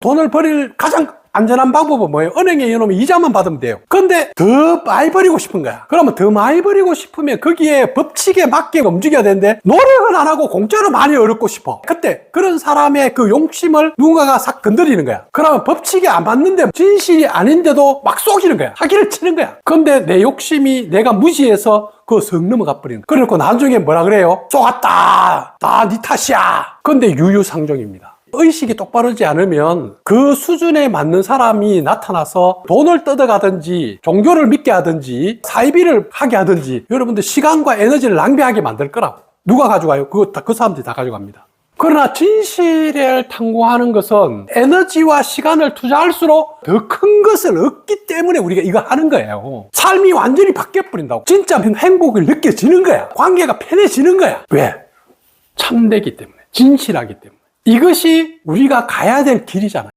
돈을 버릴 가장 안전한 방법은 뭐예요? 은행에 넣으면 이자만 받으면 돼요. 근데 더 많이 버리고 싶은 거야. 그러면 더 많이 버리고 싶으면 거기에 법칙에 맞게 움직여야 되는데 노력은 안 하고 공짜로 많이 얻고 싶어. 그때 그런 사람의 그 용심을 누군가가 싹 건드리는 거야. 그러면 법칙에 안 맞는데 진실이 아닌데도 막 속이는 거야. 사기를 치는 거야. 근데 내 욕심이 내가 무시해서 그성 넘어가 버리는 거야. 그래놓고 나중에 뭐라 그래요? 속았다. 다 네 탓이야. 근데 유유상종입니다. 의식이 똑바르지 않으면 그 수준에 맞는 사람이 나타나서 돈을 뜯어가든지 종교를 믿게 하든지 사이비를 하게 하든지 여러분들 시간과 에너지를 낭비하게 만들 거라고. 누가 가져가요? 그거 다, 그 사람들이 다 가져갑니다. 그러나 진실을 탐구하는 것은 에너지와 시간을 투자할수록 더 큰 것을 얻기 때문에 우리가 이거 하는 거예요. 삶이 완전히 바뀌어버린다고. 진짜 행복을 느껴지는 거야. 관계가 편해지는 거야. 왜? 참되기 때문에. 진실하기 때문에. 이것이 우리가 가야 될 길이잖아요.